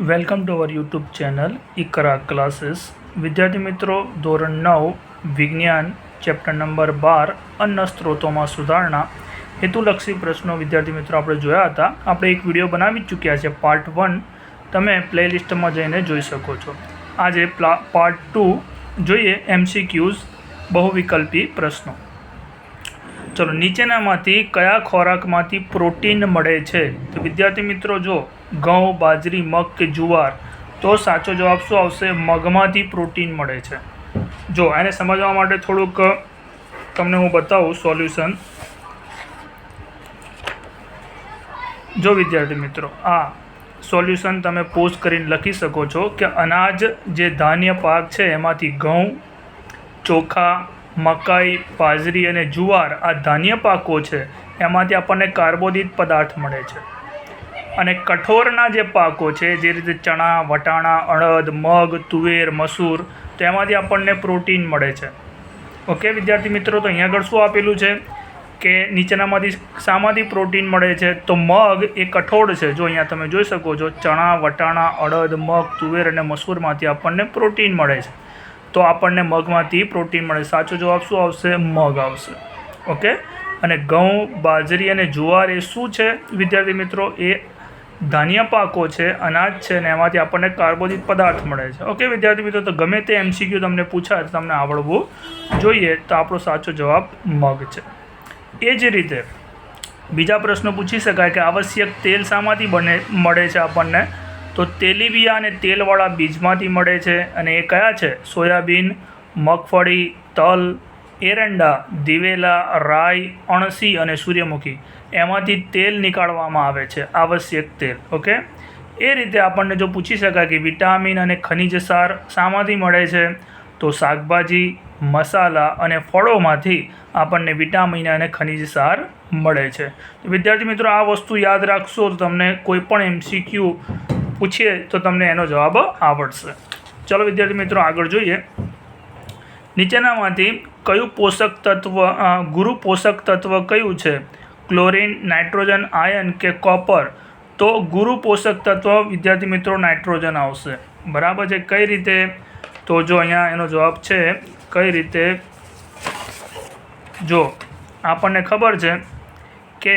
Welcome to our YouTube channel Iqra classes. વિદ્યાર્થી મિત્રો, ધોરણ નવ, વિજ્ઞાન, ચેપ્ટર નંબર બાર, અન્ન સ્ત્રોતોમાં સુધારણા હેતુલક્ષી પ્રશ્નો વિદ્યાર્થી મિત્રો આપણે જોયા હતા. આપણે એક વીડિયો બનાવી ચૂક્યા છે, પાર્ટ વન. તમે પ્લેલિસ્ટમાં જઈને જોઈ શકો છો. આજે પ્લા, પાર્ટ ટુ જોઈએ એમસીક્યુઝ, બહુવિકલ્પી પ્રશ્નો. ચલો, નીચેનામાંથી કયા ખોરાકમાંથી પ્રોટીન મળે છે? તો વિદ્યાર્થી મિત્રો, જો ઘઉં, બાજરી, મગ કે જુવાર, તો સાચો જવાબ શું આવશે? મગમાંથી પ્રોટીન મળે છે. જો એને સમજવા માટે થોડુંક તમને હું બતાવું સોલ્યુશન. જો, વિદ્યાર્થી મિત્રો, આ સોલ્યુશન તમે પોસ્ટ કરીને લખી શકો છો કે અનાજ જે ધાન્ય પાક છે, એમાંથી ઘઉં, ચોખા, મકાઈ, બાજરી અને જુવાર આ ધાન્ય પાકો છે. એમાંથી આપણને કાર્બોદિત પદાર્થ મળે છે. અને કઠોરના જે પાકો છે, જે રીતે ચણા, વટાણા, અડદ, મગ, તુવેર, મસૂર તો એમાંથી આપણને પ્રોટીન મળે છે. ઓકે, વિદ્યાર્થી મિત્રો, તો અહીંયા આગળ શું આપેલું છે કે નીચેનામાંથી શામાંથી પ્રોટીન મળે છે, તો મગ એ કઠોળ છે. જો અહીંયા તમે જોઈ શકો છો, ચણા, વટાણા, અડદ, મગ, તુવેર અને મસૂરમાંથી આપણને પ્રોટીન મળે છે. તો આપણને મગમાંથી પ્રોટીન મળે સાચો જવાબ શું આવશે? મગ આવશે. ઓકે? અને ઘઉં, બાજરી અને જુવાર એ શું છે? વિદ્યાર્થી મિત્રો, એ ધાન્ય પાકો છે, અનાજ છે ને એમાંથી આપણને કાર્બોદિત પદાર્થ મળે છે. ઓકે વિદ્યાર્થી મિત્રો, તો ગમે તે એમસીક્યુ તમને પૂછાય તો તમને આવડવું જોઈએ તો આપણો સાચો જવાબ મગ છે. એ જ રીતે બીજા પ્રશ્નો પૂછી શકાય કે આવશ્યક તેલ શામાંથી બને, મળે છે આપણને? તો તેલીબિયા અને તેલવાળા બીજમાંથી મળે છે. અને એ કયા છે? સોયાબીન, મગફળી, તલ એરંડા, દિવેલા, રાઈ, અણસી અને સૂર્યમુખી. એમાંથી તેલ નીકાળવામાં આવે છે, આવશ્યક તેલ, ઓકે? એ રીતે આપણને જો પૂછી શકાય કે વિટામિન અને ખનિજ સાર શામાંથી મળે છે, તો શાકભાજી, મસાલા અને ફળોમાંથી આપણને વિટામિન અને ખનિજ સાર મળે છે. વિદ્યાર્થી મિત્રો, આ વસ્તુ યાદ રાખશો, તો તમને કોઈ પણ એમસીક્યુ પૂછીએ, તો તમને એનો જવાબ આવડશે. ચલો વિદ્યાર્થી મિત્રો, આગળ જોઈએ. નીચેનામાંથી કયું પોષક તત્વ ગુરુ પોષક તત્વ કયું છે? ક્લોરિન, નાઇટ્રોજન, આયન કે કોપર? તો ગુરુ પોષક તત્વ, વિદ્યાર્થી મિત્રો, નાઇટ્રોજન આવશે. બરાબર છે? કઈ રીતે? તો જો અહીંયા એનો જવાબ છે, કઈ રીતે? જો, આપણને ખબર છે કે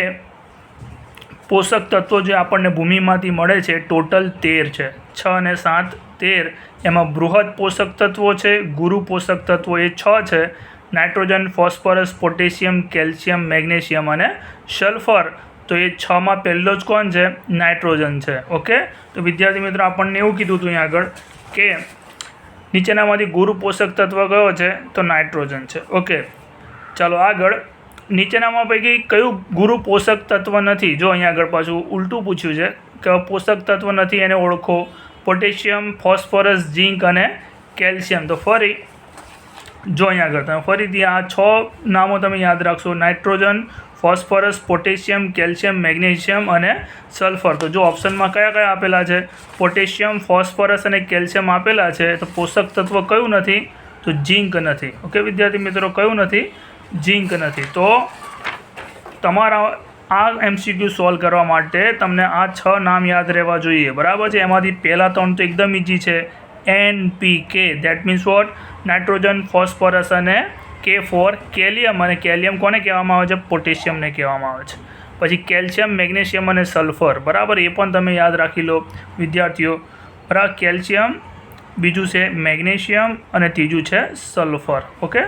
પોષક તત્વો જે આપણને ભૂમિમાંથી મળે છે, ટોટલ તેર છે. છ અને સાત તેર, એમાં બૃહદ પોષક તત્વો છે, ગુરુ પોષક તત્વો એ છ છે nitrogen, phosphorus, potassium, calcium, magnesium અને સલ્ફર. તો એ છમાં પહેલો જ કોણ છે? નાઇટ્રોજન છે. ઓકે? તો વિદ્યાર્થી મિત્રો, આપણને એવું કીધું હતું અહીંયા આગળ કે નીચેનામાંથી ગુરુ પોષક તત્વ કયો છે? તો નાઇટ્રોજન છે. ઓકે? ચાલો આગળ. નીચેનામાં પૈકી કયું ગુરુ પોષક તત્વ નથી? જો અહીંયા આગળ પાછું ઉલટું પૂછ્યું છે કે પોષક તત્વ નથી એને ઓળખો. પોટેશિયમ, ફોસ્ફરસ, ઝીંક અને કેલ્શિયમ. તો ફરી જો અહીંયા આગળ તમે ફરીથી આ છ નામો તમે યાદ રાખશો. Nitrogen, phosphorus, potassium, calcium, magnesium અને સલ્ફર. તો જો ઓપ્શનમાં કયા કયા આપેલા છે? પોટેશિયમ, ફોસ્ફરસ અને કેલ્શિયમ આપેલા છે. તો પોષક તત્વ કયું નથી? તો ઝીંક નથી. ઓકે, વિદ્યાર્થી મિત્રો, કયું નથી? ઝીંક નથી. તો તમારા આ એમસીક્યુ સોલ્વ કરવા માટે તમને આ છ નામ યાદ રહેવા જોઈએ. બરાબર છે? એમાંથી પહેલાં ત્રણ તો એકદમ ઇઝી છે. N P K that means what nitrogen phosphorus અને કે ફોર કેલિયમ અને કેલિયમ કોને કહેવામાં આવે છે? પોટેશિયમને કહેવામાં આવે છે. પછી કેલ્શિયમ મેગ્નેશિયમ અને સલ્ફર બરાબર? એ પણ તમે યાદ રાખી લો, વિદ્યાર્થીઓ. બરાબર કેલ્શિયમ બીજું છે મેગ્નેશિયમ અને ત્રીજું છે sulphur okay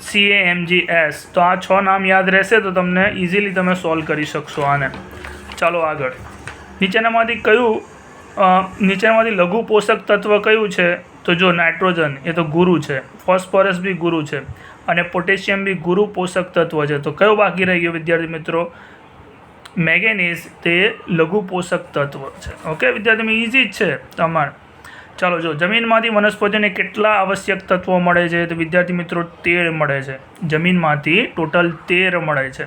C A M G S તો આ છ નામ યાદ રહેશે તો તમને ઇઝીલી તમે સોલ્વ કરી શકશો આને. ચાલો આગળ. નીચેનામાંથી કયું અ, નીચેનામાંથી લઘુ પોષક તત્વ કયું છે? તો જો નાઇટ્રોજન એ તો ગુરુ છે. ફોસ્ફરસ બી ગુરુ છે. અને પોટેશિયમ બી ગુરુ પોષક તત્વ છે. તો કયો બાકી રહી ગયો વિદ્યાર્થી મિત્રો? મેગેનીઝ તે લઘુ પોષક તત્વ છે. ઓકે વિદ્યાર્થી ઇઝી જ છે તમારે. ચાલો જો જમીનમાંથી વનસ્પતિને કેટલા આવશ્યક તત્વો મળે છે? તો વિદ્યાર્થી મિત્રો તેર મળે છે. જમીનમાંથી ટોટલ તેર મળે છે.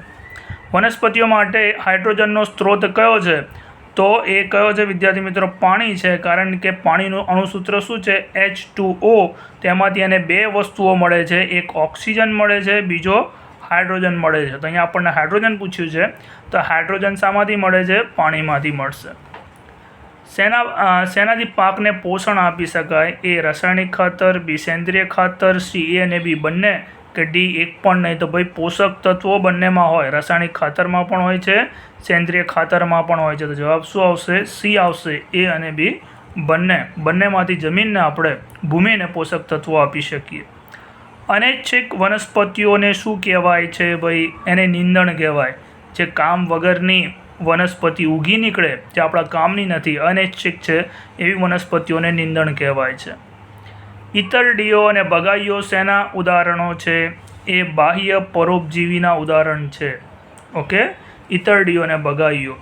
વનસ્પતિઓ માટે હાઇડ્રોજનનો સ્ત્રોત કયો છે? તો એ કયો છે વિદ્યાર્થી મિત્રો? પાણી છે. કારણ કે પાણીનું અણુસૂત્ર શું છે? એચ ટુ ઓ તેમાંથી એને બે વસ્તુઓ મળે છે. એક ઓક્સિજન મળે છે, બીજો હાઇડ્રોજન મળે છે. તો અહીંયા આપણને હાઇડ્રોજન પૂછ્યું છે. તો હાઇડ્રોજન શામાંથી મળે છે? પાણીમાંથી મળશે. શેના શેનાથી પાકને પોષણ આપી શકાય. એ રાસાયણિક ખાતર, બી સેન્દ્રિય ખાતર, સી, એ અને બી બંને કે ડી એક પણ નહીં. તો ભાઈ પોષક તત્વો બંનેમાં હોય. રાસાયણિક ખાતરમાં પણ હોય છે, સેન્દ્રિય ખાતરમાં પણ હોય છે. તો જવાબ શું આવશે? સી આવશે. એ અને બી બંને. બંનેમાંથી જમીનને આપણે ભૂમિને પોષક તત્વો આપી શકીએ. અનૈચ્છિક વનસ્પતિઓને શું કહેવાય છે ભાઈ? એને નિંદણ કહેવાય. જે કામ વગરની વનસ્પતિ ઉગી નીકળે, જે આપણા કામની નથી. અનૈચ્છિક છે, એવી વનસ્પતિઓને નિંદણ કહેવાય છે. ઇતરડીઓ અને બગાઈઓ શેના ઉદાહરણો છે? એ બાહ્ય પરોપજીવીના ઉદાહરણ છે. ઓકે? ઇતરડીઓ અને બગાઈઓ.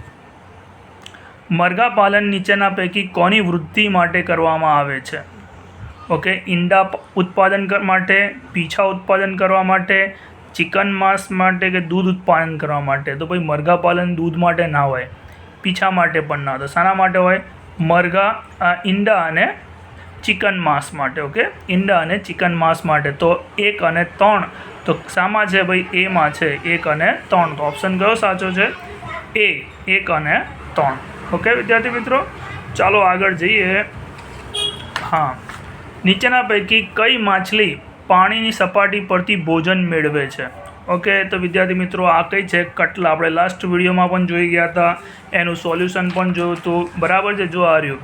મરઘા પાલન નીચેના પૈકી કોની વૃદ્ધિ માટે કરવામાં આવે છે? ઓકે? ઈંડા ઉત્પાદન માટે, પીછા ઉત્પાદન કરવા માટે, ચિકન માંસ માટે કે દૂધ ઉત્પાદન કરવા માટે? તો ભાઈ મરઘા પાલન દૂધ માટે ના હોય. પીછા માટે પણ ના. તો શાના માટે હોય? મરઘા ઈંડા અને ચિકન માંસ માટે, ઓકે? ઈંડા અને ચિકન માંસ માટે. તો એક અને ત્રણ. તો શામાં છે ભાઈ? એમાં છે એક અને ત્રણ. તો ઓપ્શન કયો સાચો છે? એ, એક અને ત્રણ. ઓકે, વિદ્યાર્થી મિત્રો? ચાલો આગળ જઈએ. હા. નીચેના પૈકી કઈ માછલી પાણીની સપાટી પરથી ભોજન મેળવે છે? ઓકે, તો વિદ્યાર્થી મિત્રો, આ કઈ છે? કટલા. આપણે લાસ્ટ વિડીયોમાં પણ જોઈ ગયા હતા. એનું સોલ્યુશન પણ જોયું હતું. બરાબર છે? જો આ રહ્યું.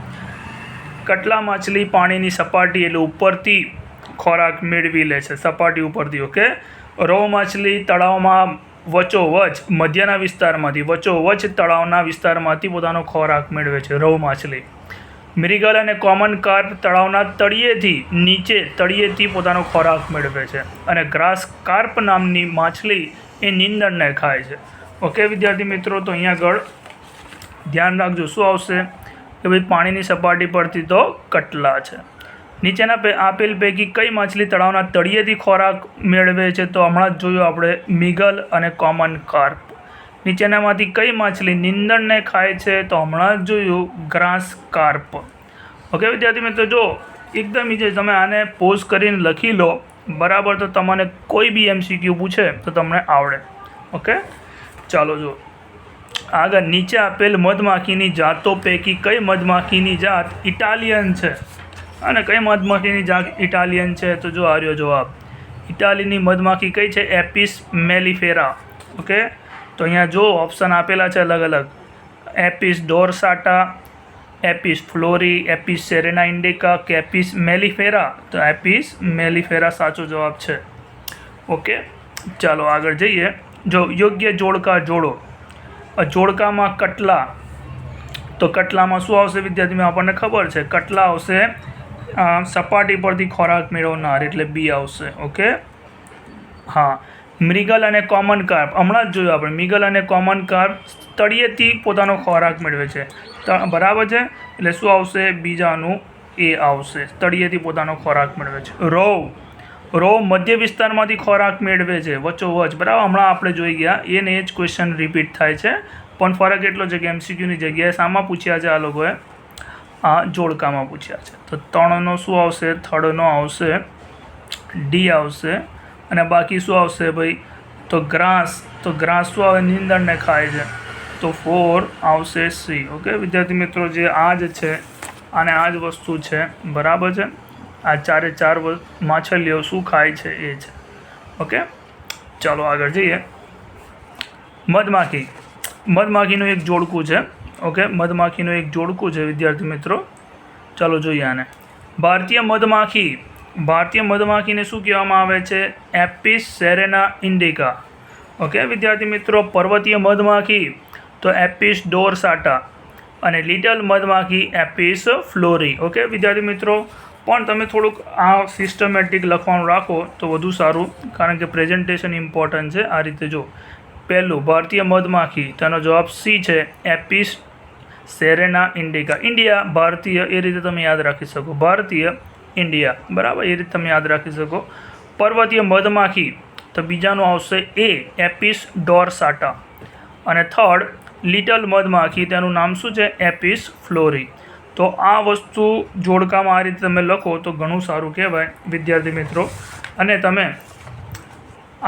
કટલા માછલી પાણીની સપાટી એટલે ઉપરથી ખોરાક મેળવી લે છે. સપાટી ઉપરથી ઓકે રો માછલી તળાવમાં વચોવચ, મધ્યના વિસ્તારમાંથી, વચોવચ તળાવના વિસ્તારમાંથી પોતાનો ખોરાક મેળવે છે રો માછલી. મિરિગલ અને કોમન કાર્પ તળાવના તળિયેથી નીચે, તળિયેથી પોતાનો ખોરાક મેળવે છે અને ગ્રાસ કાર્પ નામની માછલી એ નીંદણને ખાય છે. ઓકે વિદ્યાર્થી મિત્રો, તો અહીંયા આગળ ધ્યાન રાખજો, શું આવશે? કે ભાઈ પાણીની સપાટી પરથી તો કટલા છે. નીચેના પે આપેલ પૈકી કઈ માછલી તળાવના તળિયેથી ખોરાક મેળવે છે તો હમણાં જ જોયું આપણે મિગલ અને કોમન કાર્પ. નીચેનામાંથી કઈ માછલી નીંદણને ખાય છે તો હમણાં જ જોયું ગ્રાસ કાર્પ. ઓકે, વિદ્યાર્થી મિત્રો, જો એકદમ ઈજે તમે આને પોઝ કરીને લખી લો, બરાબર, તો તમને કોઈ બી એમસીક્યુ પૂછે તો તમને આવડે. ઓકે? ચાલો જો આગળ નીચે આપેલ મધમાખીની જાતો પૈકી કઈ મધમાખીની જાત ઇટાલિયન છે? અને કઈ મધમાખીની જાત ઇટાલિયન છે? તો જો આર્યો જવાબ. ઇટાલીની મધમાખી કઈ છે? Apis mellifera. ઓકે? તો અહીંયા જો ઓપ્શન આપેલા છે અલગ અલગ. Apis dorsata, Apis florea, Apis cerana indica, કે એપિસ મેલિફેરા? તો એપિસ મેલિફેરા સાચો જવાબ છે. ઓકે? ચાલો આગળ જઈએ. જો યોગ્ય જોડકા જોડો. જોડકામાં કટલા. તો કટલામાં શું આવશે વિદ્યાર્થી? મિત્રો? આપણને ખબર છે, કટલા આવશે સપાટી પરથી ખોરાક મેળવનાર એટલે બી આવશે, ઓકે? હા. મૃગલ અને કોમન કાર્પ. હમણાં જ જોયું આપણે, મૃગલ અને કોમન કાર્પ તળિયેથી પોતાનો ખોરાક મેળવે છે. બરાબર છે? એટલે શું આવશે? બીજાનું એ આવશે, તળિયેથી પોતાનો ખોરાક મેળવે છે. રોવ. રોવ મધ્ય વિસ્તારમાંથી ખોરાક મેળવે છે વચ્ચોવચ બરાબર? હમણાં આપણે જોઈ ગયા. એને એ જ ક્વેશ્ચન રિપીટ થાય છે. પણ ફરક એટલો છે કે એમસીક્યુની જગ્યાએ શામાં પૂછ્યા છે આ લોકોએ? આ જોડકામાં પૂછ્યા છે. તો ત્રણનો શું આવશે? થર્ડનો આવશે. ડી આવશે. અને બાકી શું આવશે ભાઈ? તો ગ્રાસ. તો ગ્રાસ શું આવે? નીંદણને ખાય છે. તો ફોર આવશે સી ઓકે? વિદ્યાર્થી મિત્રો, જે આ જ છે અને આ જ વસ્તુ છે. બરાબર છે? આ ચારે ચાર માછલીઓ શું ખાય છે એ છે. ઓકે? ચાલો આગળ જઈએ. મધમાખી. મધમાખીનું એક જોડકું છે. ઓકે? મધમાખીનું એક જોડકું છે, વિદ્યાર્થી મિત્રો. ચાલો જોઈએ આને. ભારતીય મધમાખી. ભારતીય મધમાખીને શું કહેવામાં આવે છે? Apis cerana indica okay? વિદ્યાર્થી મિત્રો, પર્વતીય મધમાખી તો એપિસ ડોરસાટા અને લિટલ મધમાખી એપિસ ફ્લોરી ઓકે? વિદ્યાર્થી મિત્રો પણ તમે થોડુંક આ સિસ્ટમેટિક લખવાનું રાખો તો વધુ સારું. કારણ કે પ્રેઝન્ટેશન ઇમ્પોર્ટન્ટ છે. આ રીતે જો, પહેલું, ભારતીય મધમાખી, તેનો જવાબ સી છે એપિસ સેરેના ઇન્ડિકા ઇન્ડિયા ભારતીય, એ રીતે તમે યાદ રાખી શકો. ભારતીય ઇન્ડિયા બરાબર? એ રીતે તમે યાદ રાખી શકો. પર્વતીય મધમાખી, તો બીજાનું આવશે એ એપિસ ડોરસાટા અને થર્ડ લિટલ મધમાખી, તેનું નામ શું છે? એપિસ ફ્લોરી તો આ વસ્તુ જોડકામાં આ રીતે તમે લખો તો ઘણું સારું કહેવાય, વિદ્યાર્થી મિત્રો. અને તમે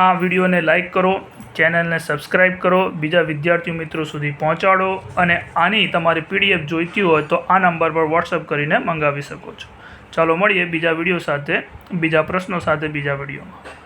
આ વિડીયોને લાઈક કરો, ચેનલને સબસ્ક્રાઈબ કરો, બીજા વિદ્યાર્થી મિત્રો સુધી પહોંચાડો અને આની તમારી પીડીએફ જોઈતી હોય તો આ નંબર પર વોટ્સઅપ કરીને મંગાવી શકો છો. ચાલો મળીએ બીજા વીડિયો સાથે, બીજા પ્રશ્નો સાથે બીજા વિડીયોમાં.